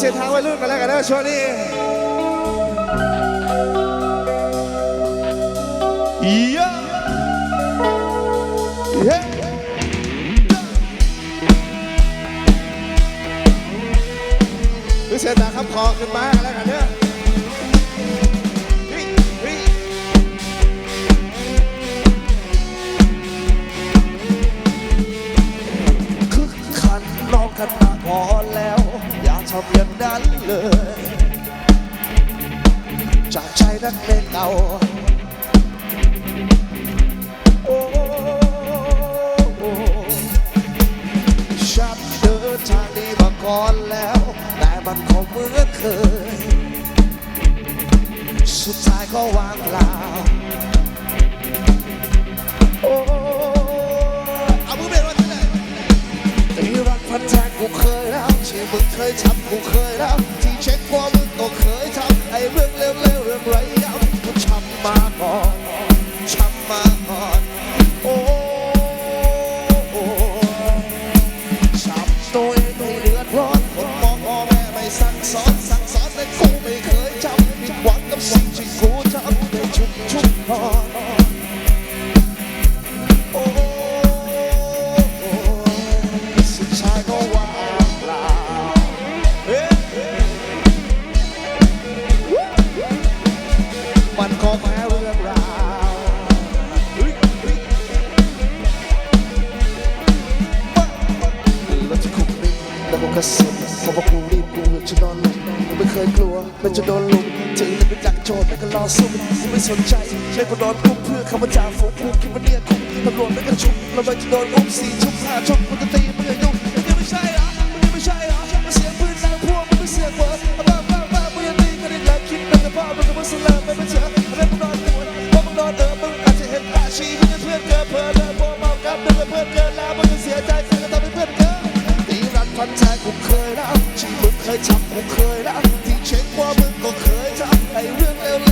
เส้นทางวัยรุ่นกันแล้วกันนะช่วงนี้เยอะเฮ้เส้นทางขับขอขึ้นมา กใจนักเลงเก่าโอ้ฉันเดินทางนี้มาก่อนแล้ว แต่มันคงเหมือนเคย สุดท้ายก็วางเปล่าโอ้เอามือเบนมาที่ไหนที่รักพันแทนกูเคยแล้วที่มึงเคยทำกูเคยแล้ว ทุกทุกๆตอนโอ้สุดท้ายก็ว่างเปล่าเอ๊ะมันก็แพ้เรื่องราวเฮ้ยเฮ้ยแล้วที่คุกนี้แล้วมันก็สุดเพราะว่ากูรีบกูจะนอนลงกูไม่เคยกลัวมันจะโดน โจทย์แต่ก็รอสู้กูไม่สนใจใช่กูนอนคุกเพื่อคำว่าจ่าฝูงกูคิดว่าเนี่ยคุกตำรวจไม่กระชุมเราไม่จะโดนอุ้มสี่ชุบห้าชุบกูจะตีมึงอย่ายุ่งมันยังไม่ใช่เหรอมันยังไม่ใช่เหรอมาเสียงปืนดังพวกมึงไม่เสียงเวิร์บ้าบ้าบ้ามึงยังตีกันอีกแล้วคิดเป็นแต่พ่อมึงกับมึงสลามไม่เป็นเชื่ออะไรมึงนอนปวดเพราะมึงนอนเออมึงอาจจะเห็นตาชีมึงจะเพื่อนเกินเพลินเลยพวกเมากับมึงเพื่อนเกินแล้วมึงจะเสียใจเสียก็ต้อนเกิน ฝันแท้กูเคยแล้วที่มึงเคยทำกูเคยแล้วที่เช็คว่ามึงก็เคยทำไอ้เรื่องเลว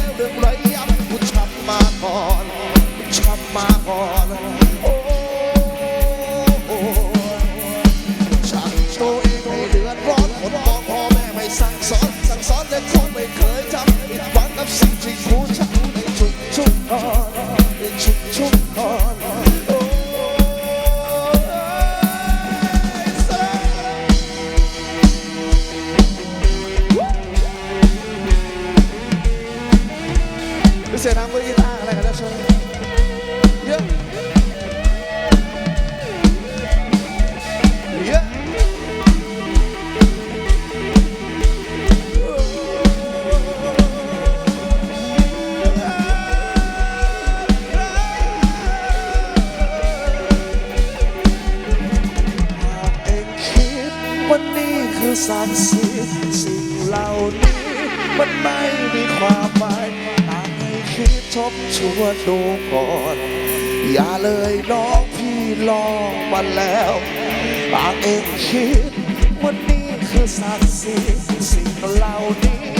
เสียท ทบทวนดูก่อน อย่าเลยน้องพี่ลองมาแล้วบากเองคิดวันนี้คือศักดิ์ศรีสิ่งเหล่านี้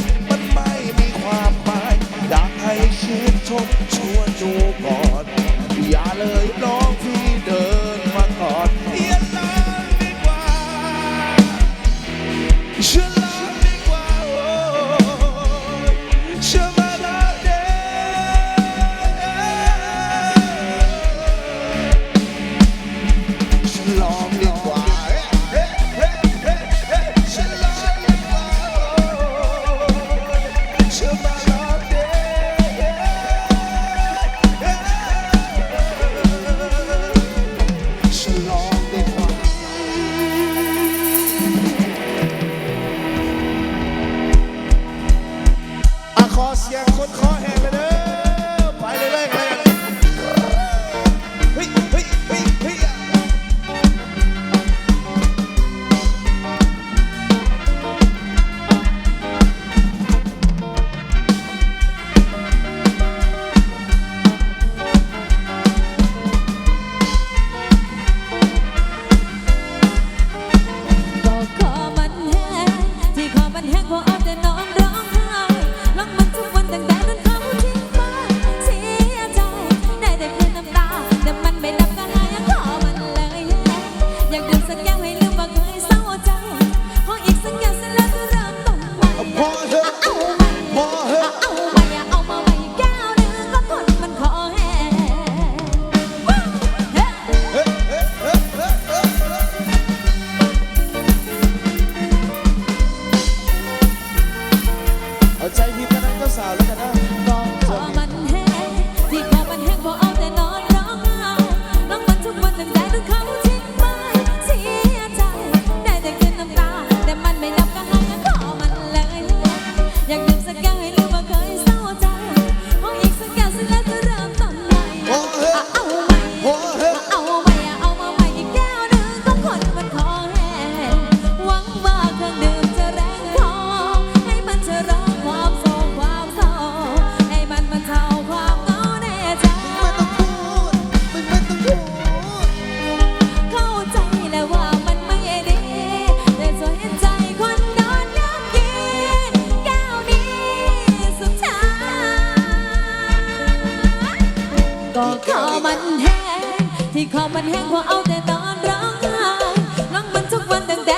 Don't. เขามันแห้งพอเอาแต่นอนร้องไห้ร้องมันทุกวันตั้งแต่